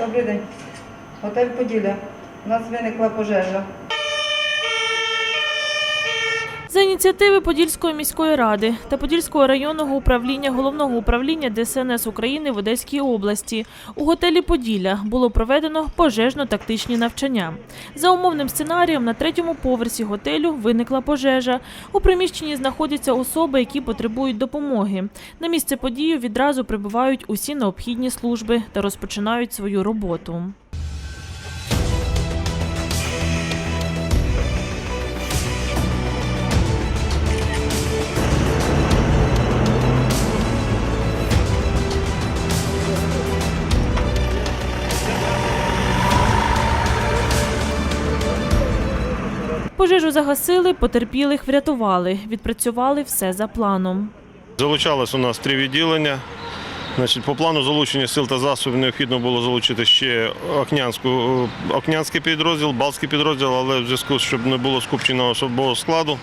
Добрий день. Готель Поділля. У нас виникла пожежа. За ініціативи Подільської міської ради та Подільського районного управління головного управління ДСНС України в Одеській області у готелі Поділля було проведено пожежно-тактичні навчання. За умовним сценарієм на третьому поверсі готелю виникла пожежа. У приміщенні знаходяться особи, які потребують допомоги. На місце події відразу прибувають усі необхідні служби та розпочинають свою роботу. Пожежу загасили, потерпілих врятували, відпрацювали все за планом. Залучалось у нас три відділення. Значить, по плану залучення сил та засобів необхідно було залучити ще Окнянську, Окнянський підрозділ, Балтський підрозділ, але в зв'язку щоб не було скупченого особового складу,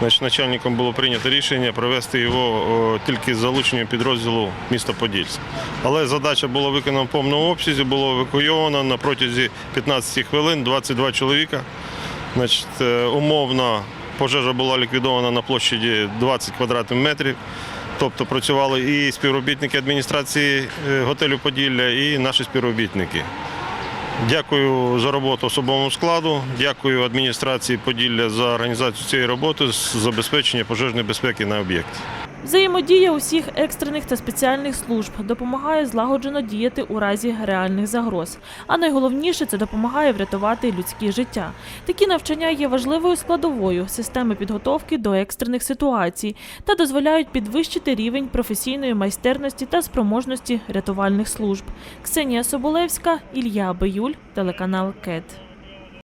значить, начальником було прийнято рішення провести його тільки з залученням підрозділу міста Подільськ. Але задача була виконана в повному обсязі, було евакуйовано на протязі 15 хвилин 22 чоловіка. Значить, е, умовно пожежа була ліквідована на площаді 20 квадратних метрів. Тобто працювали і співробітники адміністрації е, готелю Поділля, і наші співробітники. Дякую за роботу особовому складу, дякую адміністрації Поділля за організацію цієї роботи з забезпечення пожежної безпеки на об'єкті. Взаємодія усіх екстрених та спеціальних служб допомагає злагоджено діяти у разі реальних загроз. А найголовніше це допомагає врятувати людські життя. Такі навчання є важливою складовою системи підготовки до екстрених ситуацій та дозволяють підвищити рівень професійної майстерності та спроможності рятувальних служб. Ксенія Соболевська, Ілля Биюль, телеканал КЕТ.